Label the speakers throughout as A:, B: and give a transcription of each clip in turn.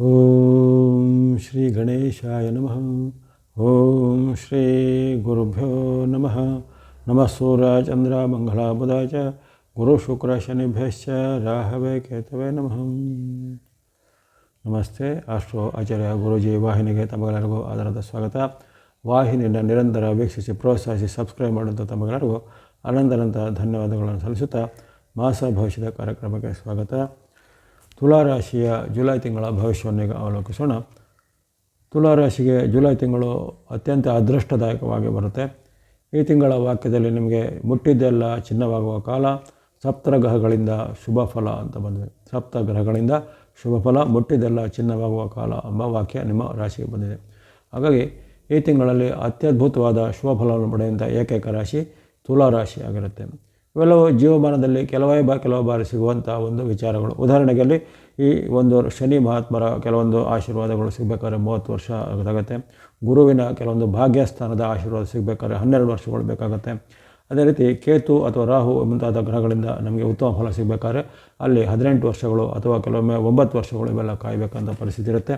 A: ಓಂ ಶ್ರೀ ಗಣೇಶಾಯ ನಮಃ ಓಂ ಶ್ರೀ ಗುರುಭ್ಯೋ ನಮಃ ನಮಃ ಸೂರ್ಯ ಚಂದ್ರ ಮಂಗಳ ಬುಧ ಚ ಗುರು ಶುಕ್ರ ಶನಿಭ್ಯಶ್ಚ ರಾಹವೇ ಕೇತವೇ ನಮಃ ನಮಸ್ತೆ ಅಷ್ಟು ಆಚಾರ್ಯ ಗುರುಜಿ ವಾಹಿನಿಗೆ ತಮಗೆಲ್ಲರಿಗೂ ಆಧಾರದ ಸ್ವಾಗತ ವಾಹಿನಿಯನ್ನು ನಿರಂತರ ವೀಕ್ಷಿಸಿ ಪ್ರೋತ್ಸಾಹಿಸಿ ಸಬ್ಸ್ಕ್ರೈಬ್ ಮಾಡುವಂಥ ತಮಗೆಲ್ಲರಿಗೂ ಅನಂತನಂತ ಧನ್ಯವಾದಗಳನ್ನು ಸಲ್ಲಿಸುತ್ತಾ ಮಾಸ ಭವಿಷ್ಯದ ಕಾರ್ಯಕ್ರಮಕ್ಕೆ ಸ್ವಾಗತ ತುಲಾರಾಶಿಯ ಜುಲೈ ತಿಂಗಳ ಭವಿಷ್ಯವನ್ನು ಈಗ ಅವಲೋಕಿಸೋಣ. ತುಲಾರಾಶಿಗೆ ಜುಲೈ ತಿಂಗಳು ಅತ್ಯಂತ ಅದೃಷ್ಟದಾಯಕವಾಗಿ ಬರುತ್ತೆ. ಈ ತಿಂಗಳ ವಾಕ್ಯದಲ್ಲಿ ನಿಮಗೆ ಮುಟ್ಟಿದ್ದೆಲ್ಲ ಚಿನ್ನವಾಗುವ ಕಾಲ, ಸಪ್ತಗ್ರಹಗಳಿಂದ ಶುಭ ಫಲ ಅಂತ ಬಂದಿದೆ. ಸಪ್ತಗ್ರಹಗಳಿಂದ ಶುಭ ಫಲ, ಮುಟ್ಟಿದ್ದೆಲ್ಲ ಚಿನ್ನವಾಗುವ ಕಾಲ ಎಂಬ ವಾಕ್ಯ ನಿಮ್ಮ ರಾಶಿಗೆ ಬಂದಿದೆ. ಹಾಗಾಗಿ ಈ ತಿಂಗಳಲ್ಲಿ ಅತ್ಯದ್ಭುತವಾದ ಶುಭ ಫಲವನ್ನು ಪಡೆಯುವಂಥ ಏಕೈಕ ರಾಶಿ ತುಲಾರಾಶಿ ಆಗಿರುತ್ತೆ. ಇವೆಲ್ಲವೂ ಜೀವಮಾನದಲ್ಲಿ ಕೆಲವೇ ಬಾ ಕೆಲವು ಬಾರಿ ಸಿಗುವಂಥ ಒಂದು ವಿಚಾರಗಳು. ಉದಾಹರಣೆಗೆ ಅಲ್ಲಿ ಈ ಒಂದು ಶನಿ ಮಹಾತ್ಮರ ಕೆಲವೊಂದು ಆಶೀರ್ವಾದಗಳು ಸಿಗಬೇಕಾದ್ರೆ ಮೂವತ್ತು ವರ್ಷ ಆಗುತ್ತೆ. ಗುರುವಿನ ಕೆಲವೊಂದು ಭಾಗ್ಯಸ್ಥಾನದ ಆಶೀರ್ವಾದ ಸಿಗಬೇಕಾದ್ರೆ ಹನ್ನೆರಡು ವರ್ಷಗಳು ಬೇಕಾಗುತ್ತೆ. ಅದೇ ರೀತಿ ಕೇತು ಅಥವಾ ರಾಹು ಮುಂತಾದ ಗ್ರಹಗಳಿಂದ ನಮಗೆ ಉತ್ತಮ ಫಲ ಸಿಗಬೇಕಾದ್ರೆ ಅಲ್ಲಿ ಹದಿನೆಂಟು ವರ್ಷಗಳು ಅಥವಾ ಕೆಲವೊಮ್ಮೆ ಒಂಬತ್ತು ವರ್ಷಗಳು ಇವೆಲ್ಲ ಕಾಯಬೇಕಂತ ಪರಿಸ್ಥಿತಿ ಇರುತ್ತೆ.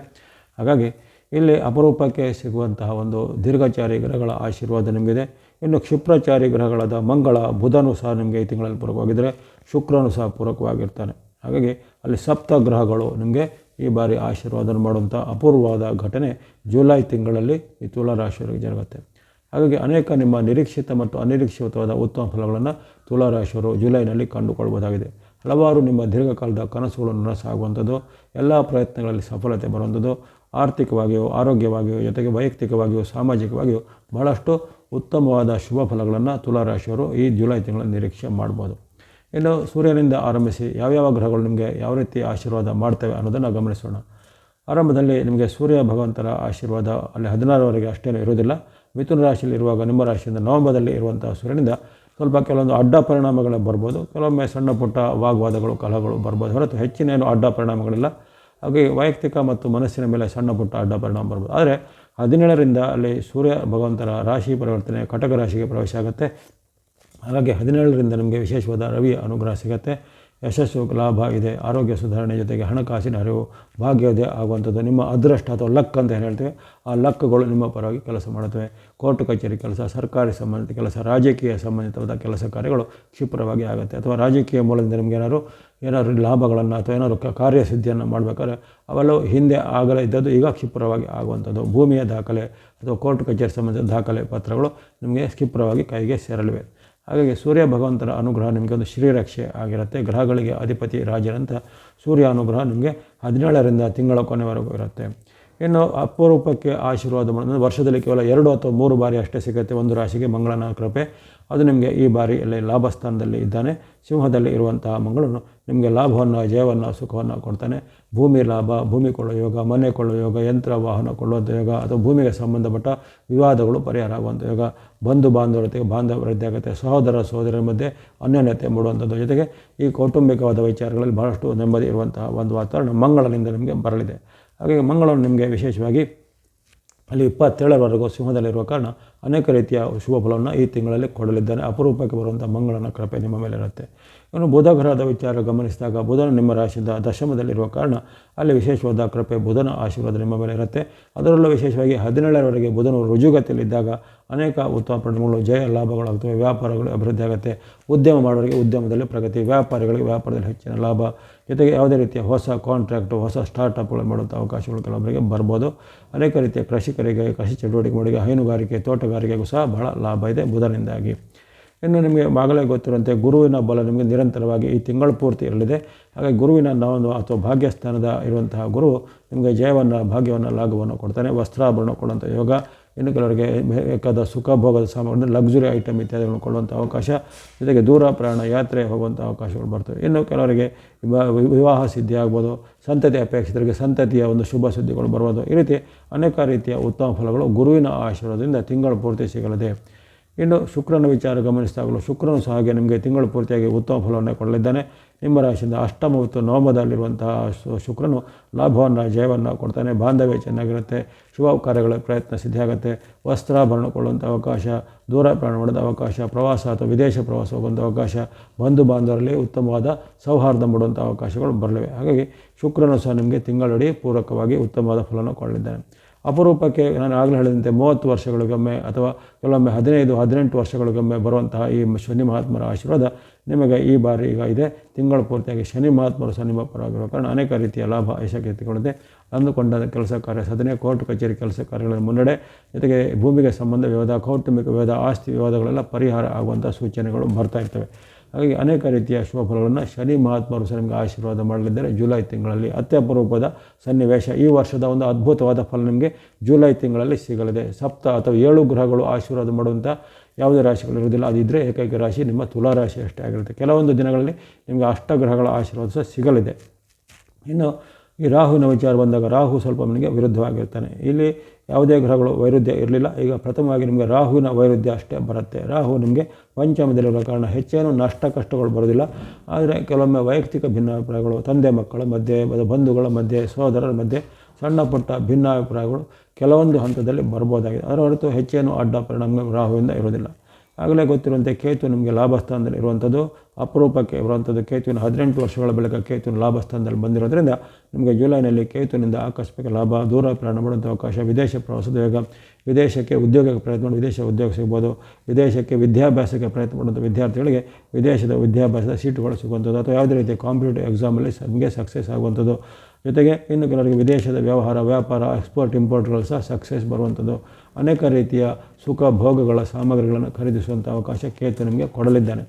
A: ಹಾಗಾಗಿ ಇಲ್ಲಿ ಅಪರೂಪಕ್ಕೆ ಸಿಗುವಂತಹ ಒಂದು ದೀರ್ಘಚಾರಿ ಗ್ರಹಗಳ ಆಶೀರ್ವಾದ ನಿಮಗಿದೆ. ಇನ್ನು ಕ್ಷಿಪ್ರಚಾರಿ ಗ್ರಹಗಳಾದ ಮಂಗಳ, ಬುಧನೂ ಸಹ ನಿಮಗೆ ಈ ತಿಂಗಳಲ್ಲಿ ಪೂರಕವಾಗಿದ್ದರೆ ಶುಕ್ರನು ಸಹ ಪೂರಕವಾಗಿರ್ತಾನೆ. ಹಾಗಾಗಿ ಅಲ್ಲಿ ಸಪ್ತ ಗ್ರಹಗಳು ನಿಮಗೆ ಈ ಬಾರಿ ಆಶೀರ್ವಾದ ಮಾಡುವಂಥ ಅಪೂರ್ವವಾದ ಘಟನೆ ಜುಲೈ ತಿಂಗಳಲ್ಲಿ ಈ ತುಲಾರಾಶಿಯವರಿಗೆ ಜರುಗುತ್ತೆ. ಹಾಗಾಗಿ ಅನೇಕ ನಿಮ್ಮ ನಿರೀಕ್ಷಿತ ಮತ್ತು ಅನಿರೀಕ್ಷಿತವಾದ ಉತ್ತಮ ಫಲಗಳನ್ನು ತುಲಾರಾಶಿಯವರು ಜುಲೈನಲ್ಲಿ ಕಂಡುಕೊಳ್ಳಬಹುದಾಗಿದೆ ಹಲವಾರು ನಿಮ್ಮ ದೀರ್ಘಕಾಲದ ಕನಸುಗಳನ್ನು ನನಸಾಗುವಂಥದ್ದು, ಎಲ್ಲ ಪ್ರಯತ್ನಗಳಲ್ಲಿ ಸಫಲತೆ ಬರುವಂಥದ್ದು, ಆರ್ಥಿಕವಾಗಿಯೂ, ಆರೋಗ್ಯವಾಗಿಯೂ, ಜೊತೆಗೆ ವೈಯಕ್ತಿಕವಾಗಿಯೂ, ಸಾಮಾಜಿಕವಾಗಿಯೂ ಬಹಳಷ್ಟು ಉತ್ತಮವಾದ ಶುಭ ಫಲಗಳನ್ನು ತುಲಾರಾಶಿಯವರು ಈ ಜುಲೈ ತಿಂಗಳ ನಿರೀಕ್ಷೆ ಮಾಡ್ಬೋದು. ಇನ್ನು ಸೂರ್ಯನಿಂದ ಆರಂಭಿಸಿ ಯಾವ್ಯಾವ ಗ್ರಹಗಳು ನಿಮಗೆ ಯಾವ ರೀತಿ ಆಶೀರ್ವಾದ ಮಾಡ್ತವೆ ಅನ್ನೋದನ್ನು ಗಮನಿಸೋಣ. ಆರಂಭದಲ್ಲಿ ನಿಮಗೆ ಸೂರ್ಯ ಭಗವಂತರ ಆಶೀರ್ವಾದ ಅಲ್ಲಿ ಹದಿನಾರವರೆಗೆ ಅಷ್ಟೇನೂ ಇರುವುದಿಲ್ಲ. ಮಿಥುನ ರಾಶಿಯಲ್ಲಿ ಇರುವಾಗ ನಿಮ್ಮ ರಾಶಿಯಿಂದ ನವಂಬರ್ದಲ್ಲಿ ಇರುವಂಥ ಸೂರ್ಯನಿಂದ ಸ್ವಲ್ಪ ಕೆಲವೊಂದು ಅಡ್ಡ ಪರಿಣಾಮಗಳು ಬರ್ಬೋದು. ಕೆಲವೊಮ್ಮೆ ಸಣ್ಣ ಪುಟ್ಟ ವಾಗ್ವಾದಗಳು, ಕಲಹಗಳು ಬರ್ಬೋದು. ಹೊರತು ಹೆಚ್ಚಿನ ಏನು ಅಡ್ಡ ಪರಿಣಾಮಗಳಿಲ್ಲ. ಹಾಗೆ ವೈಯಕ್ತಿಕ ಮತ್ತು ಮನಸ್ಸಿನ ಮೇಲೆ ಸಣ್ಣ ಪುಟ್ಟ ಅಡ್ಡ ಪರಿಣಾಮ ಬರ್ಬೋದು ಆದರೆ ಹದಿನೇಳರಿಂದ ಅಲ್ಲಿ ಸೂರ್ಯ ಭಗವಂತರ ರಾಶಿ ಪರಿವರ್ತನೆ, ಕಟಕ ರಾಶಿಗೆ ಪ್ರವೇಶ ಆಗುತ್ತೆ. ಹಾಗಾಗಿ ಹದಿನೇಳರಿಂದ ನಿಮಗೆ ವಿಶೇಷವಾದ ರವಿಯ ಅನುಗ್ರಹ ಸಿಗುತ್ತೆ. ಯಶಸ್ಸು ಲಾಭ ಇದೆ ಆರೋಗ್ಯ ಸುಧಾರಣೆ ಜೊತೆಗೆ ಹಣಕಾಸಿನ ಅರಿವು ಭಾಗ್ಯೋದಯ ಆಗುವಂಥದ್ದು. ನಿಮ್ಮ ಅದೃಷ್ಟ ಅಥವಾ ಲಕ್ ಅಂತ ಏನು ಹೇಳ್ತೇವೆ, ಆ ಲಕ್ಗಳು ನಿಮ್ಮ ಪರವಾಗಿ ಕೆಲಸ ಮಾಡುತ್ತವೆ. ಕೋರ್ಟ್ ಕಚೇರಿ ಕೆಲಸ, ಸರ್ಕಾರಿ ಸಂಬಂಧಿತ ಕೆಲಸ, ರಾಜಕೀಯ ಸಂಬಂಧಿತವಾದ ಕೆಲಸ ಕಾರ್ಯಗಳು ಕ್ಷಿಪ್ರವಾಗಿ ಆಗುತ್ತೆ. ಅಥವಾ ರಾಜಕೀಯ ಮೂಲದಿಂದ ನಿಮ್ಗೆ ಏನಾದ್ರು, ಏನಾದರೂ ಲಾಭಗಳನ್ನು ಅಥವಾ ಏನಾದ್ರು ಕಾರ್ಯಸಿದ್ಧಿಯನ್ನು ಮಾಡಬೇಕಾದ್ರೆ ಅವೆಲ್ಲವೂ ಹಿಂದೆ ಆಗಲೇ ಇದ್ದದ್ದು ಈಗ ಕ್ಷಿಪ್ರವಾಗಿ ಆಗುವಂಥದ್ದು. ಭೂಮಿಯ ದಾಖಲೆ ಅಥವಾ ಕೋರ್ಟ್ ಕಚೇರಿ ಸಂಬಂಧಿತ ದಾಖಲೆ ಪತ್ರಗಳು ನಿಮಗೆ ಕ್ಷಿಪ್ರವಾಗಿ ಕೈಗೆ ಸೇರಲಿವೆ. ಹಾಗಾಗಿ ಸೂರ್ಯ ಭಗವಂತನ ಅನುಗ್ರಹ ನಿಮಗೆ ಒಂದು ಶ್ರೀರಕ್ಷೆ ಆಗಿರುತ್ತೆ. ಗ್ರಹಗಳಿಗೆ ಅಧಿಪತಿ ರಾಜರಂತ ಸೂರ್ಯ ಅನುಗ್ರಹ ನಿಮಗೆ ಹದಿನೇಳರಿಂದ ತಿಂಗಳ ಕೊನೆವರೆಗೂ ಇರುತ್ತೆ. ಇನ್ನು ಅಪರೂಪಕ್ಕೆ ಆಶೀರ್ವಾದ ಮಾಡೋದು ವರ್ಷದಲ್ಲಿ ಕೇವಲ ಎರಡು ಅಥವಾ ಮೂರು ಬಾರಿ ಅಷ್ಟೇ ಸಿಗುತ್ತೆ ಒಂದು ರಾಶಿಗೆ ಮಂಗಳನ ಕೃಪೆ. ಅದು ನಿಮಗೆ ಈ ಬಾರಿ ಇಲ್ಲಿ ಲಾಭಸ್ಥಾನದಲ್ಲಿ ಇದ್ದಾನೆ. ಸಿಂಹದಲ್ಲಿ ಇರುವಂತಹ ಮಂಗಳನು ನಿಮಗೆ ಲಾಭವನ್ನು, ಜಯವನ್ನು, ಸುಖವನ್ನು ಕೊಡ್ತಾನೆ. ಭೂಮಿ ಲಾಭ, ಭೂಮಿ ಕೊಳ್ಳೋ ಯೋಗ, ಮನೆ ಕೊಳ್ಳೋ ಯೋಗ, ಯಂತ್ರ, ವಾಹನ ಕೊಳ್ಳುವಂಥ ಯೋಗ, ಅಥವಾ ಭೂಮಿಗೆ ಸಂಬಂಧಪಟ್ಟ ವಿವಾದಗಳು ಪರಿಹಾರ ಆಗುವಂಥ ಯೋಗ, ಬಂಧು ಬಾಂಧವರತೆಗೆ ಬಾಂಧವ ವೃದ್ಧಿ ಆಗುತ್ತೆ. ಸಹೋದರ ಸಹೋದರರ ಮಧ್ಯೆ ಅನ್ಯೋನ್ಯತೆ ಮೂಡುವಂಥದ್ದು ಜೊತೆಗೆ ಈ ಕೌಟುಂಬಿಕವಾದ ವಿಚಾರಗಳಲ್ಲಿ ಬಹಳಷ್ಟು ನೆಮ್ಮದಿ ಇರುವಂತಹ ಒಂದು ವಾತಾವರಣ ಮಂಗಳನಿಂದ ನಿಮಗೆ ಬರಲಿದೆ. ಹಾಗಾಗಿ ಮಂಗಳವನ್ನು ನಿಮಗೆ ವಿಶೇಷವಾಗಿ ಅಲ್ಲಿ ಇಪ್ಪತ್ತೇಳರವರೆಗೂ ಸಿಂಹದಲ್ಲಿರುವ ಕಾರಣ ಅನೇಕ ರೀತಿಯ ಶುಭ ಫಲವನ್ನು ಈ ತಿಂಗಳಲ್ಲಿ ಕೊಡಲಿದ್ದಾನೆ ಅಪರೂಪಕ್ಕೆ ಬರುವಂಥ ಮಂಗಳನ ಕೃಪೆ ನಿಮ್ಮ ಮೇಲೆ ಇರುತ್ತೆ ಇನ್ನು ಬುಧ ಗ್ರಹದ ವಿಚಾರ ಗಮನಿಸಿದಾಗ ಬುಧನ ನಿಮ್ಮ ರಾಶಿಯಿಂದ ದಶಮದಲ್ಲಿರುವ ಕಾರಣ ಅಲ್ಲಿ ವಿಶೇಷವಾದ ಕೃಪೆ ಬುಧನ ಆಶೀರ್ವಾದ ನಿಮ್ಮ ಮೇಲೆ ಇರುತ್ತೆ. ಅದರಲ್ಲೂ ವಿಶೇಷವಾಗಿ ಹದಿನೇಳರವರೆಗೆ ಬುಧನು ರುಜುಗತಿಯಲ್ಲಿದ್ದಾಗ ಅನೇಕ ಉತ್ತಮ ಪರಿಣಾಮಗಳು, ಜಯ ಲಾಭಗಳಾಗ್ತವೆ, ವ್ಯಾಪಾರಗಳು ಅಭಿವೃದ್ಧಿ ಆಗುತ್ತೆ. ಉದ್ಯಮ ಮಾಡೋರಿಗೆ ಉದ್ಯಮದಲ್ಲಿ ಪ್ರಗತಿ, ವ್ಯಾಪಾರಿಗಳಿಗೆ ವ್ಯಾಪಾರದಲ್ಲಿ ಹೆಚ್ಚಿನ ಲಾಭ. ಜೊತೆಗೆ ಯಾವುದೇ ರೀತಿಯ ಹೊಸ ಕಾಂಟ್ರಾಕ್ಟು ಹೊಸ ಸ್ಟಾರ್ಟಪ್ಗಳು ಮಾಡುವಂಥ ಅವಕಾಶಗಳು ಕೆಲವೊಬ್ಬರಿಗೆ ಬರ್ಬೋದು. ಅನೇಕ ರೀತಿಯ ಕೃಷಿಕರಿಗೆ, ಕೃಷಿ ಚಟುವಟಿಕೆಗಳಿಗೆ ಹೈನುಗಾರಿಕೆ, ತೋಟಗಾರಿಕೆಗೂ ಸಹ ಬಹಳ ಲಾಭ ಇದೆ ಬುಧನಿಂದಾಗಿ. ಇನ್ನು ನಿಮಗೆ ಆಗಲೇ ಗೊತ್ತಿರುವಂತೆ ಗುರುವಿನ ಬಲ ನಿಮಗೆ ನಿರಂತರವಾಗಿ ಈ ತಿಂಗಳು ಪೂರ್ತಿ ಇರಲಿದೆ. ಹಾಗೆ ಗುರುವಿನ ನಾವೊಂದು ಅಥವಾ ಭಾಗ್ಯಸ್ಥಾನದ ಇರುವಂತಹ ಗುರು ನಿಮಗೆ ಜಯವನ್ನು, ಭಾಗ್ಯವನ್ನು, ಲಾಭವನ್ನು ಕೊಡ್ತಾನೆ. ವಸ್ತ್ರಾಭರಣ ಕೊಡುವಂಥ ಯೋಗ, ಇನ್ನು ಕೆಲವರಿಗೆ ಬೇಕಾದ ಸುಖ, ಭೋಗದ ಸಾಮಗ್ರಿ ಲಕ್ಸುರಿ ಐಟಮ್ ಇತ್ಯಾದಿಗಳನ್ನು ಕೊಡುವಂಥ ಅವಕಾಶ, ಜೊತೆಗೆ ದೂರ ಪ್ರಯಾಣ, ಯಾತ್ರೆ ಹೋಗುವಂಥ ಅವಕಾಶಗಳು ಬರ್ತವೆ. ಇನ್ನು ಕೆಲವರಿಗೆ ವಿವಾಹ ಸಿದ್ಧಿ ಆಗ್ಬೋದು, ಸಂತತಿ ಅಪೇಕ್ಷಿತರಿಗೆ ಸಂತತಿಯ ಒಂದು ಶುಭ ಸುದ್ದಿಗಳು ಬರ್ಬೋದು ಈ ರೀತಿ ಅನೇಕ ರೀತಿಯ ಉತ್ತಮ ಫಲಗಳು ಗುರುವಿನ ಆಶೀರ್ವಾದದಿಂದ ತಿಂಗಳು ಪೂರ್ತಿ ಸಿಗಲಿದೆ. ಇನ್ನು ಶುಕ್ರನ ವಿಚಾರ ಗಮನಿಸಿದಾಗಲೂ ಶುಕ್ರನು ಸಹ ಹಾಗೆ ನಿಮಗೆ ತಿಂಗಳು ಪೂರ್ತಿಯಾಗಿ ಉತ್ತಮ ಫಲವನ್ನು ಕೊಡಲಿದ್ದಾನೆ. ನಿಮ್ಮ ರಾಶಿಯಿಂದ ಅಷ್ಟಮ ಮತ್ತು ನವಮದಲ್ಲಿರುವಂತಹ ಶುಕ್ರನು ಲಾಭವನ್ನು, ಜಯವನ್ನು ಕೊಡ್ತಾನೆ. ಬಾಂಧವ್ಯ ಚೆನ್ನಾಗಿರುತ್ತೆ. ಶುಭ ಕಾರ್ಯಗಳ ಪ್ರಯತ್ನ ಸಿದ್ಧಿಯಾಗುತ್ತೆ. ವಸ್ತ್ರಾಭರಣ ಕೊಳ್ಳುವಂಥ ಅವಕಾಶ, ದೂರ ಪ್ರಯಾಣ ಮಾಡಿದ ಅವಕಾಶ, ಪ್ರವಾಸ ಅಥವಾ ವಿದೇಶ ಪ್ರವಾಸ ಹೋಗುವಂಥ ಅವಕಾಶ ಬಂಧು ಬಾಂಧವರಲ್ಲಿ ಉತ್ತಮವಾದ ಸೌಹಾರ್ದ ಮೂಡುವಂಥ ಅವಕಾಶಗಳು ಬರಲಿವೆ. ಹಾಗಾಗಿ ಶುಕ್ರನು ಸಹ ನಿಮಗೆ ತಿಂಗಳಡಿ ಪೂರಕವಾಗಿ ಉತ್ತಮವಾದ ಫಲವನ್ನು ಕೊಡಲಿದ್ದಾನೆ. ಅಪರೂಪಕ್ಕೆ ನಾನು ಆಗಲೇ ಹೇಳಿದಂತೆ ಮೂವತ್ತು ವರ್ಷಗಳಿಗೊಮ್ಮೆ ಅಥವಾ ಕೆಲವೊಮ್ಮೆ ಹದಿನೈದು, ಹದಿನೆಂಟು ವರ್ಷಗಳಿಗೊಮ್ಮೆ ಬರುವಂತಹ ಈ ಶನಿ ಮಹಾತ್ಮರ ಆಶೀರ್ವಾದ ನಿಮಗೆ ಈ ಬಾರಿ ಈಗ ಇದೆ. ತಿಂಗಳ ಪೂರ್ತಿಯಾಗಿ ಶನಿ ಮಹಾತ್ಮರು ಸಹ ಪರವಾಗಿರುವ ಕಾರಣ ಅನೇಕ ರೀತಿಯ ಲಾಭ ಯಶಕೀರ್ತಿಗಳಿದೆ ಅಂದುಕೊಂಡ ಕೆಲಸ ಕಾರ್ಯ ಸಾಧನೆ ಕೋರ್ಟ್, ಕಚೇರಿ ಕೆಲಸ ಕಾರ್ಯಗಳ ಮುನ್ನಡೆ, ಜೊತೆಗೆ ಭೂಮಿಗೆ ಸಂಬಂಧ ವಿವಾದ, ಕೌಟುಂಬಿಕ ವಿವಾದ, ಆಸ್ತಿ ವಿವಾದಗಳೆಲ್ಲ ಪರಿಹಾರ ಆಗುವಂಥ ಸೂಚನೆಗಳು ಬರ್ತಾ ಇರ್ತವೆ. ಹಾಗಾಗಿ ಅನೇಕ ರೀತಿಯ ಶುಭ ಫಲಗಳನ್ನು ಶನಿ ಮಹಾತ್ಮರು ಸಹ ನಿಮಗೆ ಆಶೀರ್ವಾದ ಮಾಡಲಿದ್ದಾರೆ. ಜುಲೈ ತಿಂಗಳಲ್ಲಿ ಅತ್ಯಪರೂಪದ ಸನ್ನಿವೇಶ ಈ ವರ್ಷದ ಒಂದು ಅದ್ಭುತವಾದ ಫಲ ನಿಮಗೆ ಜುಲೈ ತಿಂಗಳಲ್ಲಿ ಸಿಗಲಿದೆ. ಸಪ್ತ ಅಥವಾ ಏಳು ಗ್ರಹಗಳು ಆಶೀರ್ವಾದ ಮಾಡುವಂಥ ಯಾವುದೇ ರಾಶಿಗಳು ಇರುವುದಿಲ್ಲ. ಅದಿದ್ದರೆ ಏಕೈಕ ರಾಶಿ ನಿಮ್ಮ ತುಲಾ ರಾಶಿ ಅಷ್ಟೇ ಆಗಿರುತ್ತೆ. ಕೆಲವೊಂದು ದಿನಗಳಲ್ಲಿ ನಿಮಗೆ ಅಷ್ಟಗ್ರಹಗಳ ಆಶೀರ್ವಾದ ಸಹ ಸಿಗಲಿದೆ. ಇನ್ನು ಈ ರಾಹುವಿನ ವಿಚಾರ ಬಂದಾಗ ರಾಹು ಸ್ವಲ್ಪ ನಿಮಗೆ ವಿರುದ್ಧವಾಗಿರ್ತಾನೆ. ಇಲ್ಲಿ ಯಾವುದೇ ಗ್ರಹಗಳು ವೈರುಧ್ಯ ಇರಲಿಲ್ಲ. ಈಗ ಪ್ರಥಮವಾಗಿ ನಿಮಗೆ ರಾಹುವಿನ ವೈರುಧ್ಯ ಅಷ್ಟೇ ಬರುತ್ತೆ. ರಾಹು ನಿಮಗೆ ಪಂಚಮದಲ್ಲಿರುವ ಕಾರಣ ಹೆಚ್ಚೇನು ನಷ್ಟ ಕಷ್ಟಗಳು ಬರೋದಿಲ್ಲ ಆದರೆ ಕೆಲವೊಮ್ಮೆ ವೈಯಕ್ತಿಕ ಭಿನ್ನಾಭಿಪ್ರಾಯಗಳು, ತಂದೆ ಮಕ್ಕಳ ಮಧ್ಯೆ ಬಂಧುಗಳ ಮಧ್ಯೆ, ಸಹೋದರರ ಮಧ್ಯೆ ಸಣ್ಣ ಪುಟ್ಟ ಭಿನ್ನಾಭಿಪ್ರಾಯಗಳು ಕೆಲವೊಂದು ಹಂತದಲ್ಲಿ ಬರ್ಬೋದಾಗಿದೆ. ಅದರ ಹೊರತು ಹೆಚ್ಚೇನು ಅಡ್ಡ ಪರಿಣಾಮ ರಾಹುವಿಂದ ಇರೋದಿಲ್ಲ ಆಗಲೇ ಗೊತ್ತಿರುವಂತೆ ಕೇತು ನಿಮಗೆ ಲಾಭಸ್ಥಾನದಲ್ಲಿ ಇರುವಂಥದ್ದು, ಅಪರೂಪಕ್ಕೆ ಇರುವಂಥದ್ದು ಕೇತುವಿನ ಹದಿನೆಂಟು ವರ್ಷಗಳ ಬಳಿಕ ಕೇತುವಿನ ಲಾಭಸ್ಥಾನದಲ್ಲಿ ಬಂದಿರೋದ್ರಿಂದ ನಿಮಗೆ ಜುಲೈನಲ್ಲಿ ಕೇತುವಿನಿಂದ ಆಕಸ್ಮಿಕ ಲಾಭ, ದೂರ ಪ್ರಯಾಣ ಮಾಡುವಂಥ ಅವಕಾಶ, ವಿದೇಶ ಪ್ರವಾಸದ ವಿದೇಶಕ್ಕೆ ಉದ್ಯೋಗಕ್ಕೆ ಪ್ರಯತ್ನ ಮಾಡಿ ವಿದೇಶ ಉದ್ಯೋಗ ಸಿಗ್ಬೋದು, ವಿದೇಶಕ್ಕೆ ವಿದ್ಯಾಭ್ಯಾಸಕ್ಕೆ ಪ್ರಯತ್ನ ಮಾಡುವಂಥ ವಿದ್ಯಾರ್ಥಿಗಳಿಗೆ ವಿದೇಶದ ವಿದ್ಯಾಭ್ಯಾಸದ ಸೀಟುಗಳು ಸಿಗುವಂಥದ್ದು ಅಥವಾ ಯಾವುದೇ ರೀತಿಯ ಕಾಂಪಿಟೇಟಿವ್ ಎಕ್ಸಾಮಲ್ಲಿ ನಿಮಗೆ ಸಕ್ಸಸ್ ಆಗುವಂಥದ್ದು. ಜೊತೆಗೆ ಇನ್ನು ಕೆಲವರಿಗೆ ವಿದೇಶದ ವ್ಯವಹಾರ, ವ್ಯಾಪಾರ ಎಕ್ಸ್ಪೋರ್ಟ್ ಇಂಪೋರ್ಟ್ಗಳು ಸಹ ಸಕ್ಸಸ್ ಬರುವಂಥದ್ದು. ಅನೇಕ ರೀತಿಯ ಸುಖ ಭೋಗಗಳ ಸಾಮಗ್ರಿಗಳನ್ನು ಖರೀದಿಸುವಂಥ ಅವಕಾಶ ಕೇತು ನಿಮಗೆ ಕೊಡಲಿದ್ದಾನೆ.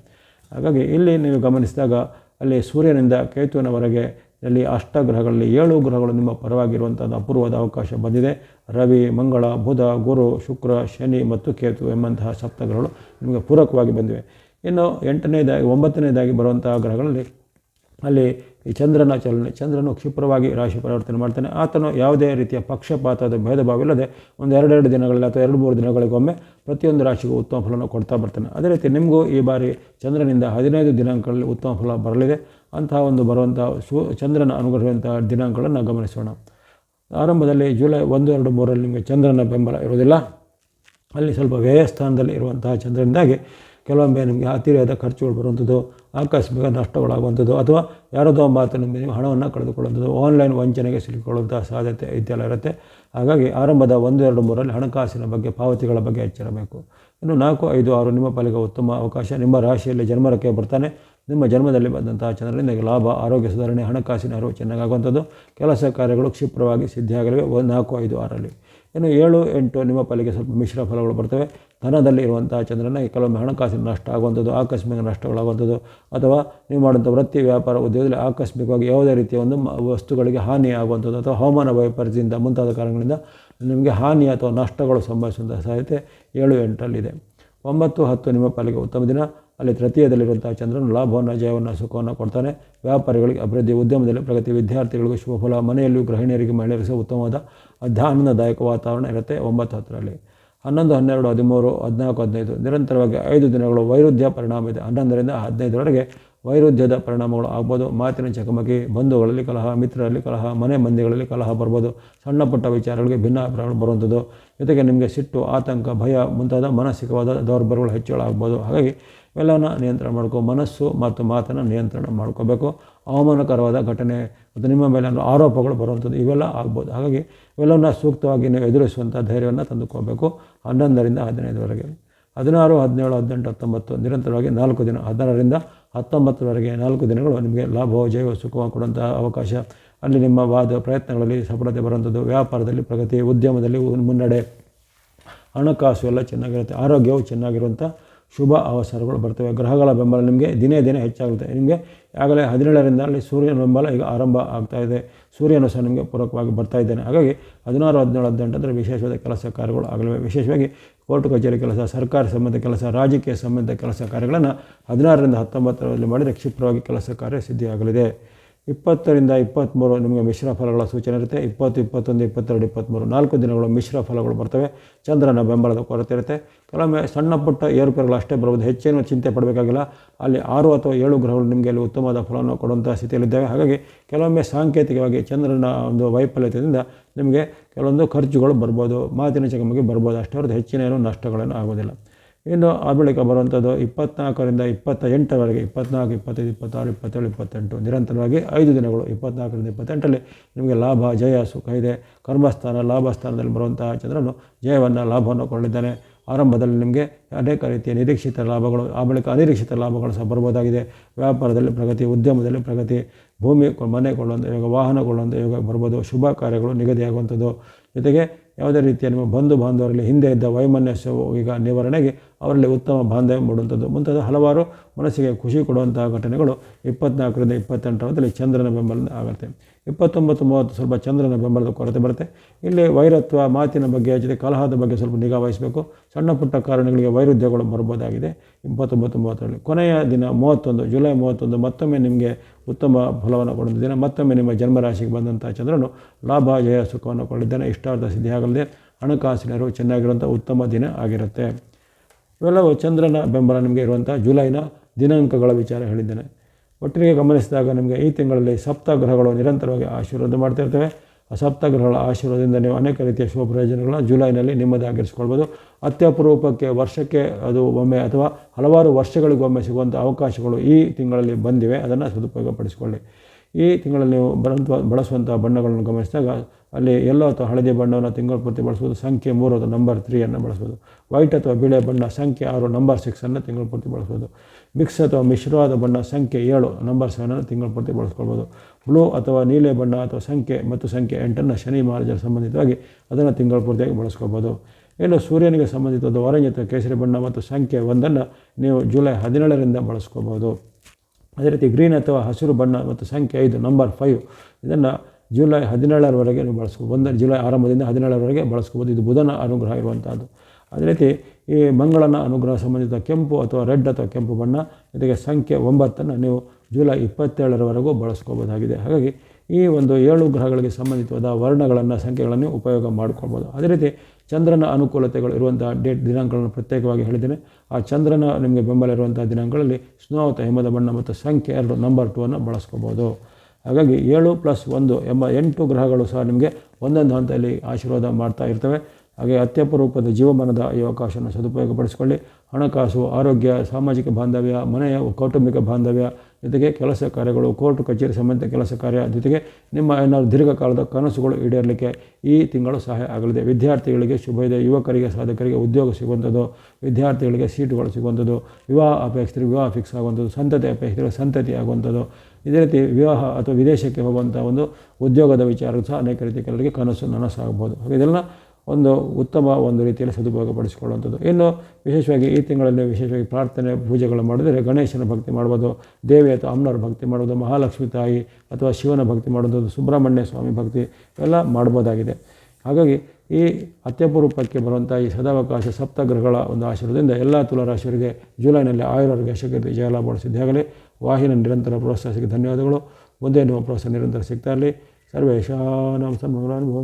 A: ಹಾಗಾಗಿ ಇಲ್ಲಿ ನೀವು ಗಮನಿಸಿದಾಗ ಅಲ್ಲಿ ಸೂರ್ಯನಿಂದ ಕೇತುವಿನವರೆಗೆ ಅಲ್ಲಿ ಅಷ್ಟಗ್ರಹಗಳಲ್ಲಿ ಏಳು ಗ್ರಹಗಳು ನಿಮ್ಮ ಪರವಾಗಿರುವಂಥದ್ದು ಅಪೂರ್ವದ ಅವಕಾಶ ಬಂದಿದೆ. ರವಿ, ಮಂಗಳ, ಬುಧ, ಗುರು, ಶುಕ್ರ, ಶನಿ ಮತ್ತು ಕೇತು ಎಂಬಂತಹ ಸಪ್ತಗ್ರಹಗಳು ನಿಮಗೆ ಪೂರಕವಾಗಿ ಬಂದಿವೆ. ಇನ್ನು ಎಂಟನೇದಾಗಿ, ಒಂಬತ್ತನೇದಾಗಿ ಬರುವಂತಹ ಗ್ರಹಗಳಲ್ಲಿ ಅಲ್ಲಿ ಚಂದ್ರನ ಚಲನೆ ಚಂದ್ರನು ಕ್ಷಿಪ್ರವಾಗಿ ರಾಶಿ ಪರಿವರ್ತನೆ ಮಾಡ್ತಾನೆ. ಆತನು ಯಾವುದೇ ರೀತಿಯ ಪಕ್ಷಪಾತದ ಭೇದ ಭಾವ ಇಲ್ಲದೆ ಒಂದು ಎರಡೆರಡು ದಿನಗಳಲ್ಲಿ ಅಥವಾ ಎರಡು ಮೂರು ದಿನಗಳಿಗೊಮ್ಮೆ ಪ್ರತಿಯೊಂದು ರಾಶಿಗೂ ಉತ್ತಮ ಫಲವನ್ನು ಕೊಡ್ತಾ ಬರ್ತಾನೆ. ಅದೇ ರೀತಿ ನಿಮಗೂ ಈ ಬಾರಿ ಚಂದ್ರನಿಂದ ಹದಿನೈದು ದಿನಾಂಕಗಳಲ್ಲಿ ಉತ್ತಮ ಫಲ ಬರಲಿದೆ. ಅಂತಹ ಒಂದು ಬರುವಂಥ ಸು ಚಂದ್ರನ ಅನುಗ್ರಹಿಸುವಂಥ ದಿನಾಂಕಗಳನ್ನು ಗಮನಿಸೋಣ. ಆರಂಭದಲ್ಲಿ ಜುಲೈ ಒಂದು, ಎರಡು, ಮೂರರಲ್ಲಿ ನಿಮಗೆ ಚಂದ್ರನ ಬೆಂಬಲ ಇರುವುದಿಲ್ಲ. ಅಲ್ಲಿ ಸ್ವಲ್ಪ ವ್ಯಯಸ್ಥಾನದಲ್ಲಿ ಇರುವಂತಹ ಚಂದ್ರನಿಂದಾಗಿ ಕೆಲವೊಮ್ಮೆ ನಿಮಗೆ ಅತಿರೇದ ಖರ್ಚುಗಳು ಬರುವಂಥದ್ದು, ಆಕಸ್ಮಿಕ ನಷ್ಟಗಳಾಗುವಂಥದ್ದು, ಅಥವಾ ಯಾರದೋ ಮಾತಿನಿಂದ ನೀವು ಹಣವನ್ನು ಕಳೆದುಕೊಳ್ಳುವಂಥದ್ದು ಆನ್ಲೈನ್ ವಂಚನೆಗೆ ಸಿಲುಕೊಳ್ಳುವಂಥ ಸಾಧ್ಯತೆ ಇದೆಲ್ಲ ಇರುತ್ತೆ. ಹಾಗಾಗಿ ಆರಂಭದ ಒಂದು, ಎರಡು ಮೂರಲ್ಲಿ ಹಣಕಾಸಿನ ಬಗ್ಗೆ, ಪಾವತಿಗಳ ಬಗ್ಗೆ ಎಚ್ಚರಬೇಕು. ಇನ್ನು ನಾಲ್ಕು, ಐದು, ಆರು ನಿಮ್ಮ ಪಾಲಿಗೆ ಉತ್ತಮ ಅವಕಾಶ. ನಿಮ್ಮ ರಾಶಿಯಲ್ಲಿ ಜನ್ಮರಕ್ಕೆ ಬರ್ತಾನೆ. ನಿಮ್ಮ ಜನ್ಮದಲ್ಲಿ ಬಂದಂತಹ ಚಂದ್ರನಿಂದ ಲಾಭ, ಆರೋಗ್ಯ ಸುಧಾರಣೆ, ಹಣಕಾಸಿನ ಅರಿವು ಚೆನ್ನಾಗಾಗುವಂಥದ್ದು. ಕೆಲಸ ಕಾರ್ಯಗಳು ಕ್ಷಿಪ್ರವಾಗಿ ಸಿದ್ಧಿಯಾಗಲಿವೆ. ಒಂದು, ನಾಲ್ಕು, ಐದು ಆರಲ್ಲಿ ಇನ್ನು ಏಳು, ಎಂಟು ನಿಮ್ಮ ಪಾಲಿಗೆ ಸ್ವಲ್ಪ ಮಿಶ್ರ ಫಲಗಳು ಬರ್ತವೆ. ಧನದಲ್ಲಿ ಚಂದ್ರನ ಕೆಲವೊಮ್ಮೆ ಹಣಕಾಸಿನ ನಷ್ಟ ಆಗುವಂಥದ್ದು, ಆಕಸ್ಮಿಕ ನಷ್ಟಗಳಾಗುವಂಥದ್ದು, ಅಥವಾ ನೀವು ಮಾಡುವಂಥ ವೃತ್ತಿ ವ್ಯಾಪಾರ ಉದ್ಯೋಗದಲ್ಲಿ ಆಕಸ್ಮಿಕವಾಗಿ ಯಾವುದೇ ರೀತಿಯ ಒಂದು ವಸ್ತುಗಳಿಗೆ ಹಾನಿ ಆಗುವಂಥದ್ದು ಅಥವಾ ಹವಾಮಾನ ವೈಪರೀತ್ಯದಿಂದ ಮುಂತಾದ ಕಾರಣಗಳಿಂದ ನಿಮಗೆ ಹಾನಿ ಅಥವಾ ನಷ್ಟಗಳು ಸಂಭವಿಸುವಂಥ ಸಾಧ್ಯತೆ ಏಳು ಎಂಟರಲ್ಲಿದೆ ಒಂಬತ್ತು ಹತ್ತು ನಿಮ್ಮ ಪಾಲಿಗೆ ಉತ್ತಮ ದಿನ. ಅಲ್ಲಿ ತೃತೀಯದಲ್ಲಿರುವಂಥ ಚಂದ್ರನು ಲಾಭವನ್ನು, ಜಯವನ್ನು, ಸುಖವನ್ನು ಕೊಡ್ತಾನೆ. ವ್ಯಾಪಾರಿಗಳಿಗೆ ಅಭಿವೃದ್ಧಿ, ಉದ್ಯಮದಲ್ಲಿ ಪ್ರಗತಿ, ವಿದ್ಯಾರ್ಥಿಗಳಿಗೂ ಶುಭ ಫಲ, ಮನೆಯಲ್ಲಿಯೂ ಗೃಹಿಣಿಯರಿಗೆ ಮಹಿಳೆಯರಿಗೆ ಉತ್ತಮವಾದ ಆನಂದದಾಯಕ ವಾತಾವರಣ ಇರುತ್ತೆ ಒಂಬತ್ತು ಹತ್ತರಲ್ಲಿ. ಹನ್ನೊಂದು, ಹನ್ನೆರಡು, ಹದಿಮೂರು, ಹದಿನಾಲ್ಕು, ಹದಿನೈದು ನಿರಂತರವಾಗಿ ಐದು ದಿನಗಳು ವೈರುಧ್ಯ ಪರಿಣಾಮ ಇದೆ. ಹನ್ನೊಂದರಿಂದ ಹದಿನೈದರವರೆಗೆ ವೈರುಧ್ಯದ ಪರಿಣಾಮಗಳು ಆಗ್ಬೋದು. ಮಾತಿನ ಚಕಮಕಿ, ಬಂಧುಗಳಲ್ಲಿ ಕಲಹ, ಮಿತ್ರರಲ್ಲಿ ಕಲಹ, ಮನೆ ಮಂದಿಗಳಲ್ಲಿ ಕಲಹ ಬರ್ಬೋದು. ಸಣ್ಣ ಪುಟ್ಟ ವಿಚಾರಗಳಿಗೆ ಭಿನ್ನಾಭಿಪ್ರಾಯಗಳು ಬರುವಂಥದ್ದು. ಜೊತೆಗೆ ನಿಮಗೆ ಸಿಟ್ಟು, ಆತಂಕ, ಭಯ ಮುಂತಾದ ಮಾನಸಿಕವಾದ ದೌರ್ಬಲ್ಯಗಳು ಹೆಚ್ಚಳ ಆಗ್ಬೋದು ಹಾಗಾಗಿ ಇವೆಲ್ಲವನ್ನು ನಿಯಂತ್ರಣ ಮಾಡ್ಕೋ, ಮನಸ್ಸು ಮತ್ತು ಮಾತನ್ನು ನಿಯಂತ್ರಣ ಮಾಡ್ಕೋಬೇಕು. ಅವಮಾನಕರವಾದ ಘಟನೆ ಮತ್ತು ನಿಮ್ಮ ಮೇಲೆ ಏನಾದ್ರು ಆರೋಪಗಳು ಬರುವಂಥದ್ದು ಇವೆಲ್ಲ ಆಗ್ಬೋದು. ಹಾಗಾಗಿ ಇವೆಲ್ಲವನ್ನು ಸೂಕ್ತವಾಗಿ ನೀವು ಎದುರಿಸುವಂಥ ಧೈರ್ಯವನ್ನು ತಂದುಕೋಬೇಕು ಹನ್ನೊಂದರಿಂದ ಹದಿನೈದರವರೆಗೆ. ಹದಿನಾರು, ಹದಿನೇಳು, ಹದಿನೆಂಟು, ಹತ್ತೊಂಬತ್ತು ನಿರಂತರವಾಗಿ ನಾಲ್ಕು ದಿನ, ಹದಿನಾರರಿಂದ ಹತ್ತೊಂಬತ್ತರವರೆಗೆ ನಾಲ್ಕು ದಿನಗಳು ನಿಮಗೆ ಲಾಭ ಜೈವ ಸುಖವಾಗಿ ಕೊಡುವಂಥ ಅವಕಾಶ. ಅಲ್ಲಿ ನಿಮ್ಮ ವಾದ ಪ್ರಯತ್ನಗಳಲ್ಲಿ ಸಫಲತೆ ಬರುವಂಥದ್ದು ವ್ಯಾಪಾರದಲ್ಲಿ, ಪ್ರಗತಿ, ಉದ್ಯಮದಲ್ಲಿ ಮುನ್ನಡೆ. ಹಣಕಾಸು ಎಲ್ಲ ಚೆನ್ನಾಗಿರುತ್ತೆ. ಆರೋಗ್ಯವು ಚೆನ್ನಾಗಿರುವಂಥ ಶುಭ ಅವಸರಗಳು ಬರ್ತವೆ. ಗ್ರಹಗಳ ಬೆಂಬಲ ನಿಮಗೆ ದಿನೇ ದಿನೇ ಹೆಚ್ಚಾಗುತ್ತೆ. ನಿಮಗೆ ಆಗಲೇ ಹದಿನೇಳರಿಂದ ಅಲ್ಲಿ ಸೂರ್ಯನ ಬೆಂಬಲ ಈಗ ಆರಂಭ ಆಗ್ತಾ ಇದೆ. ಸೂರ್ಯನ ಸಹ ನಿಮಗೆ ಪೂರಕವಾಗಿ ಬರ್ತಾ ಇದ್ದಾನೆ. ಹಾಗಾಗಿ ಹದಿನಾರು, ಹದಿನೇಳು, ಹದಿನೆಂಟು ಅಂದರೆ ವಿಶೇಷವಾದ ಕೆಲಸ ಕಾರ್ಯಗಳು ಆಗಲಿವೆ. ವಿಶೇಷವಾಗಿ ಕೋರ್ಟ್ ಕಚೇರಿ ಕೆಲಸ, ಸರ್ಕಾರ ಸಂಬಂಧ ಕೆಲಸ, ರಾಜಕೀಯ ಸಂಬಂಧ ಕೆಲಸ ಕಾರ್ಯಗಳನ್ನು ಹದಿನಾರರಿಂದ ಹತ್ತೊಂಬತ್ತರಲ್ಲಿ ಮಾಡಿದರೆ ಕ್ಷಿಪ್ರವಾಗಿ ಕೆಲಸ ಕಾರ್ಯ ಸಿದ್ಧಿಯಾಗಲಿದೆ. ಇಪ್ಪತ್ತರಿಂದ ಇಪ್ಪತ್ತ್ಮೂರು ನಿಮಗೆ ಮಿಶ್ರ ಫಲಗಳ ಸೂಚನೆ ಇರುತ್ತೆ. ಇಪ್ಪತ್ತು, ಇಪ್ಪತ್ತೊಂದು, ಇಪ್ಪತ್ತೆರಡು ಇಪ್ಪತ್ತ್ಮೂರು ನಾಲ್ಕು ದಿನಗಳು ಮಿಶ್ರ ಫಲಗಳು ಬರ್ತವೆ. ಚಂದ್ರನ ಬೆಂಬಲದ ಕೊರತೆ ಇರುತ್ತೆ. ಕೆಲವೊಮ್ಮೆ ಸಣ್ಣ ಪುಟ್ಟ ಏರುಪೇರುಗಳು ಅಷ್ಟೇ ಬರ್ಬೋದು ಹೆಚ್ಚೇನು ಚಿಂತೆ ಪಡಬೇಕಾಗಿಲ್ಲ. ಅಲ್ಲಿ ಆರು ಅಥವಾ ಏಳು ಗ್ರಹಗಳು ನಿಮಗೆ ಅಲ್ಲಿ ಉತ್ತಮವಾದ ಫಲವನ್ನು ಕೊಡುವಂಥ ಸ್ಥಿತಿಯಲ್ಲಿದ್ದಾವೆ. ಹಾಗಾಗಿ ಕೆಲವೊಮ್ಮೆ ಸಾಂಕೇತಿಕವಾಗಿ ಚಂದ್ರನ ಒಂದು ವೈಫಲ್ಯತೆಯಿಂದ ನಿಮಗೆ ಕೆಲವೊಂದು ಖರ್ಚುಗಳು ಬರ್ಬೋದು. ಮಾತಿನ ಚಕಮಗೆ ಬರ್ಬೋದು. ಅಷ್ಟೇ ಹೊರತು ಹೆಚ್ಚಿನ ಏನು ನಷ್ಟಗಳೇನು ಆಗೋದಿಲ್ಲ. ಇನ್ನು ಆ ಬಳಿಕ ಬರುವಂಥದ್ದು ಇಪ್ಪತ್ನಾಲ್ಕರಿಂದ ಇಪ್ಪತ್ತ ಎಂಟರವರೆಗೆ ಇಪ್ಪತ್ನಾಲ್ಕು, ಇಪ್ಪತ್ತೈದು, ಇಪ್ಪತ್ತಾರು, ಇಪ್ಪತ್ತೇಳು, ಇಪ್ಪತ್ತೆಂಟು, ನಿರಂತರವಾಗಿ ಐದು ದಿನಗಳು, ಇಪ್ಪತ್ನಾಲ್ಕರಿಂದ ಇಪ್ಪತ್ತೆಂಟರಲ್ಲಿ ನಿಮಗೆ ಲಾಭ, ಜಯ, ಸುಖ ಇದೆ. ಕರ್ಮಸ್ಥಾನ, ಲಾಭಸ್ಥಾನದಲ್ಲಿ ಬರುವಂತಹ ಚಂದ್ರನು ಜಯವನ್ನು, ಲಾಭವನ್ನು ಕೊಳ್ಳಿದ್ದಾನೆ ಆರಂಭದಲ್ಲಿ ನಿಮಗೆ ಅನೇಕ ರೀತಿಯ ನಿರೀಕ್ಷಿತ ಲಾಭಗಳು, ಆ ಬಳಿಕ ಅನಿರೀಕ್ಷಿತ ಲಾಭಗಳು ಸಹ ಬರ್ಬೋದಾಗಿದೆ. ವ್ಯಾಪಾರದಲ್ಲಿ ಪ್ರಗತಿ, ಉದ್ಯಮದಲ್ಲಿ ಪ್ರಗತಿ, ಭೂಮಿ ಮನೆ ಕೊಳ್ಳುವಂಥ ಯೋಗ ವಾಹನ ಯೋಗ ಬರ್ಬೋದು. ಶುಭ ಕಾರ್ಯಗಳು ನಿಗದಿಯಾಗುವಂಥದ್ದು. ಜೊತೆಗೆ ಯಾವುದೇ ರೀತಿಯ ನಿಮ್ಮ ಬಂಧು ಬಾಂಧವರಲ್ಲಿ ಹಿಂದೆ ಇದ್ದ ವೈಮನಸ್ಯವು ಈಗ ನಿವಾರಣೆಗೆ ಅವರಲ್ಲಿ ಉತ್ತಮ ಬಾಂಧವ್ಯ ಮೂಡುವಂಥದ್ದು. ಮುಂತಾದ ಹಲವಾರು ಮನಸ್ಸಿಗೆ ಖುಷಿ ಕೊಡುವಂತಹ ಘಟನೆಗಳು ಇಪ್ಪತ್ನಾಲ್ಕರಿಂದ ಇಪ್ಪತ್ತೆಂಟರದಲ್ಲಿ ಚಂದ್ರನ ಬೆಂಬಲದಿಂದ ಆಗುತ್ತೆ. ಇಪ್ಪತ್ತೊಂಬತ್ತು, ಮೂವತ್ತು ಸ್ವಲ್ಪ ಚಂದ್ರನ ಬೆಂಬಲದ ಕೊರತೆ ಬರುತ್ತೆ. ಇಲ್ಲಿ ವೈರತ್ವ, ಮಾತಿನ ಬಗ್ಗೆ, ಜೊತೆ ಕಲಹದ ಬಗ್ಗೆ ಸ್ವಲ್ಪ ನಿಗಾ ವಹಿಸಬೇಕು. ಸಣ್ಣ ಪುಟ್ಟ ಕಾರಣಗಳಿಗೆ ವೈರುಧ್ಯಗಳು ಬರ್ಬೋದಾಗಿದೆ ಇಪ್ಪತ್ತೊಂಬತ್ತು, ಮೂವತ್ತರಲ್ಲಿ ಕೊನೆಯ ದಿನ ಮೂವತ್ತೊಂದು, ಜುಲೈ ಮೂವತ್ತೊಂದು ಮತ್ತೊಮ್ಮೆ ನಿಮಗೆ ಉತ್ತಮ ಫಲವನ್ನು ಕೊಡುವಂಥ ದಿನ. ಮತ್ತೊಮ್ಮೆ ನಿಮ್ಮ ಜನ್ಮರಾಶಿಗೆ ಬಂದಂಥ ಚಂದ್ರನು ಲಾಭ, ಜಯ, ಸುಖವನ್ನು ಕೊಡಲಿದ್ದೇನೆ ಇಷ್ಟಾರ್ಥ ಸಿದ್ಧಿಯಾಗಲಿದೆ ಹಣಕಾಸಿನರು ಚೆನ್ನಾಗಿರುವಂಥ ಉತ್ತಮ ದಿನ ಆಗಿರುತ್ತೆ. ಇವೆಲ್ಲವೂ ಚಂದ್ರನ ಬೆಂಬಲ ನಿಮಗೆ ಇರುವಂಥ ಜುಲೈನ ದಿನಾಂಕಗಳ ವಿಚಾರ ಹೇಳಿದ್ದೇನೆ. ಒಟ್ಟಿಗೆ ಗಮನಿಸಿದಾಗ ನಿಮಗೆ ಈ ತಿಂಗಳಲ್ಲಿ ಸಪ್ತಗ್ರಹಗಳು ನಿರಂತರವಾಗಿ ಆಶೀರ್ವಾದ ಮಾಡ್ತಾ ಇರ್ತವೆ. ಆ ಸಪ್ತಗ್ರಹಗಳ ಆಶೀರ್ವಾದದಿಂದ ನೀವು ಅನೇಕ ರೀತಿಯ ಶುಭ ಪ್ರಯೋಜನಗಳನ್ನ ಜುಲೈನಲ್ಲಿ ನಿಮ್ಮದಾಗಿರಿಸ್ಕೊಳ್ಬೋದು ಅತ್ಯಪರೂಪಕ್ಕೆ ವರ್ಷಕ್ಕೆ ಅದು ಒಮ್ಮೆ ಅಥವಾ ಹಲವಾರು ವರ್ಷಗಳಿಗೊಮ್ಮೆ ಸಿಗುವಂಥ ಅವಕಾಶಗಳು ಈ ತಿಂಗಳಲ್ಲಿ ಬಂದಿವೆ. ಅದನ್ನು ಸದುಪಯೋಗಪಡಿಸಿಕೊಳ್ಳಿ. ಈ ತಿಂಗಳಲ್ಲಿ ನೀವು ಬರಂತ ಬಳಸುವಂಥ ಬಣ್ಣಗಳನ್ನು ಗಮನಿಸಿದಾಗ ಅಲ್ಲಿ ಎಲ್ಲೋ ಅಥವಾ ಹಳದಿ ಬಣ್ಣವನ್ನು ತಿಂಗಳ ಪೂರ್ತಿ ಬಳಸ್ಬೋದು. ಸಂಖ್ಯೆ ಮೂರು ಅಥವಾ ನಂಬರ್ ತ್ರೀಯನ್ನು ಬಳಸ್ಬೋದು. ವೈಟ್ ಅಥವಾ ಬಿಳೆ ಬಣ್ಣ ಸಂಖ್ಯೆ ಆರು ನಂಬರ್ ಸಿಕ್ಸನ್ನು ತಿಂಗಳ ಪೂರ್ತಿ ಬಳಸ್ಬೋದು. ಮಿಕ್ಸ್ ಅಥವಾ ಮಿಶ್ರವಾದ ಬಣ್ಣ ಸಂಖ್ಯೆ ಏಳು ನಂಬರ್ ಸೆವೆನನ್ನು ತಿಂಗಳ ಪೂರ್ತಿ ಬಳಸ್ಕೊಳ್ಬೋದು. ಬ್ಲೂ ಅಥವಾ ನೀಲೆ ಬಣ್ಣ ಅಥವಾ ಸಂಖ್ಯೆ ಮತ್ತು ಸಂಖ್ಯೆ ಎಂಟನ್ನು ಶನಿ ಮಹಾರಾಜರ ಸಂಬಂಧಿತವಾಗಿ ಅದನ್ನು ತಿಂಗಳ ಪೂರ್ತಿಯಾಗಿ ಬಳಸ್ಕೊಬೋದು ಇನ್ನು ಸೂರ್ಯನಿಗೆ ಸಂಬಂಧಿತವಾದ ಆರೆಂಜ್ ಅಥವಾ ಕೇಸರಿ ಬಣ್ಣ ಮತ್ತು ಸಂಖ್ಯೆ ಒಂದನ್ನು ನೀವು ಜುಲೈ ಹದಿನೇಳರಿಂದ ಬಳಸ್ಕೋಬೋದು ಅದೇ ರೀತಿ ಗ್ರೀನ್ ಅಥವಾ ಹಸಿರು ಬಣ್ಣ ಮತ್ತು ಸಂಖ್ಯೆ ಐದು ನಂಬರ್ ಫೈವ್ ಇದನ್ನು ಜುಲೈ ಹದಿನೇಳರವರೆಗೆ ನೀವು ಬಳಸ್ಕೊ, ಒಂದು ಜುಲೈ ಆರಂಭದಿಂದ ಹದಿನೇಳರವರೆಗೆ ಬಳಸ್ಕೋಬೋದು ಇದು ಬುಧನ ಅನುಗ್ರಹ ಇರುವಂಥದ್ದು ಅದೇ ರೀತಿ ಈ ಮಂಗಳನ ಅನುಗ್ರಹ ಸಂಬಂಧಿತ ಕೆಂಪು ಅಥವಾ ರೆಡ್ ಅಥವಾ ಕೆಂಪು ಬಣ್ಣ ಜೊತೆಗೆ ಸಂಖ್ಯೆ ಒಂಬತ್ತನ್ನು ನೀವು ಜುಲೈ ಇಪ್ಪತ್ತೇಳರವರೆಗೂ ಬಳಸ್ಕೋಬೋದಾಗಿದೆ. ಹಾಗಾಗಿ ಈ ಒಂದು ಏಳು ಗ್ರಹಗಳಿಗೆ ಸಂಬಂಧಿತವಾದ ವರ್ಣಗಳನ್ನು, ಸಂಖ್ಯೆಗಳನ್ನು ಉಪಯೋಗ ಮಾಡ್ಕೊಳ್ಬೋದು. ಅದೇ ರೀತಿ ಚಂದ್ರನ ಅನುಕೂಲತೆಗಳು ಇರುವಂಥ ಡೇಟ್ ದಿನಾಂಕಗಳನ್ನು ಪ್ರತ್ಯೇಕವಾಗಿ ಹೇಳಿದ್ದೇನೆ. ಆ ಚಂದ್ರನ ನಿಮಗೆ ಬೆಂಬಲ ಇರುವಂಥ ದಿನಾಂಕಗಳಲ್ಲಿ ಸ್ನೋ ಅಥವಾ ಹಿಮದ ಬಣ್ಣ ಮತ್ತು ಸಂಖ್ಯೆ ಎರಡು ನಂಬರ್ ಟೂ ಅನ್ನು ಬಳಸ್ಕೋಬೋದು. ಹಾಗಾಗಿ ಏಳು ಪ್ಲಸ್ ಒಂದು ಎಂಬ ಎಂಟು ಗ್ರಹಗಳು ಸಹ ನಿಮಗೆ ಒಂದೊಂದು ಹಂತದಲ್ಲಿ ಆಶೀರ್ವಾದ ಮಾಡ್ತಾ ಇರ್ತವೆ. ಹಾಗೆ ಅತ್ಯಪರೂಪದ ಜೀವಮಾನದ ಈ ಅವಕಾಶವನ್ನು ಸದುಪಯೋಗಪಡಿಸಿಕೊಳ್ಳಿ. ಹಣಕಾಸು, ಆರೋಗ್ಯ, ಸಾಮಾಜಿಕ ಬಾಂಧವ್ಯ, ಮನೆಯ ಕೌಟುಂಬಿಕ ಬಾಂಧವ್ಯ, ಜೊತೆಗೆ ಕೆಲಸ ಕಾರ್ಯಗಳು, ಕೋರ್ಟ್, ಕಚೇರಿ ಸಂಬಂಧಿತ ಕೆಲಸ ಕಾರ್ಯ, ಜೊತೆಗೆ ನಿಮ್ಮ ಏನಾದರೂ ದೀರ್ಘಕಾಲದ ಕನಸುಗಳು ಈಡೇರಲಿಕ್ಕೆ ಈ ತಿಂಗಳು ಸಹಾಯ ಆಗಲಿದೆ. ವಿದ್ಯಾರ್ಥಿಗಳಿಗೆ ಶುಭ ಇದೆ. ಯುವಕರಿಗೆ, ಸಾಧಕರಿಗೆ ಉದ್ಯೋಗ ಸಿಗುವಂಥದ್ದು, ವಿದ್ಯಾರ್ಥಿಗಳಿಗೆ ಸೀಟುಗಳು ಸಿಗುವಂಥದ್ದು, ವಿವಾಹ ಅಪೇಕ್ಷಿತರಿಗೆ ವಿವಾಹ ಫಿಕ್ಸ್ ಆಗುವಂಥದ್ದು, ಸಂತತಿ ಅಪೇಕ್ಷಿತರಿಗೆ ಸಂತತಿ ಆಗುವಂಥದ್ದು. ಇದೇ ರೀತಿ ವಿವಾಹ ಅಥವಾ ವಿದೇಶಕ್ಕೆ ಹೋಗುವಂಥ ಒಂದು ಉದ್ಯೋಗದ ವಿಚಾರ ಸಹ ಅನೇಕ ರೀತಿಯ ಕೆಲವರಿಗೆ ಕನಸು, ನನಸಾಗಬಹುದು. ಹಾಗೆ ಇದೆಲ್ಲ ಒಂದು ಉತ್ತಮ ಒಂದು ರೀತಿಯಲ್ಲಿ ಸದುಪಯೋಗಪಡಿಸಿಕೊಳ್ಳುವಂಥದ್ದು. ಇನ್ನು ವಿಶೇಷವಾಗಿ ಈ ತಿಂಗಳಲ್ಲಿ ವಿಶೇಷವಾಗಿ ಪ್ರಾರ್ಥನೆ, ಪೂಜೆಗಳು ಮಾಡಿದರೆ ಗಣೇಶನ ಭಕ್ತಿ ಮಾಡ್ಬೋದು ದೇವಿ ಅಥವಾ ಅಮ್ಮನವ್ರ ಭಕ್ತಿ ಮಾಡೋದು ಮಹಾಲಕ್ಷ್ಮಿ ತಾಯಿ ಅಥವಾ ಶಿವನ ಭಕ್ತಿ ಮಾಡೋದು, ಸುಬ್ರಹ್ಮಣ್ಯ ಸ್ವಾಮಿ ಭಕ್ತಿ ಎಲ್ಲ ಮಾಡ್ಬೋದಾಗಿದೆ. ಹಾಗಾಗಿ ಈ ಅತ್ಯಪರೂಪಕ್ಕೆ ಬರುವಂಥ ಈ ಸದಾವಕಾಶ ಸಪ್ತಗ್ರಹಗಳ ಒಂದು ಆಶೀರ್ವಾದದಿಂದ ಎಲ್ಲ ತುಲಾರಾಶಿಯವರಿಗೆ, ಜುಲೈನಲ್ಲಿ ಆಯುರ್ವರ್ಗ ಶಕ್ತಿ ಜಯಲಾಭ ಸಿದ್ಧಿಯಾಗಲಿ ವಾಹಿನ ನಿರಂತರ ಪ್ರೋತ್ಸಾಹಕ್ಕೆ ಧನ್ಯವಾದಗಳು. ಮುಂದೆ ನಿಮ್ಮ ಪ್ರೋತ್ಸಾಹ ನಿರಂತರ ಸಿಗ್ತಾ ಇರಲಿ. ಸರ್ವೇಶಾನಾಂ ಸನ್ಮಂಗಲಾನುಭವ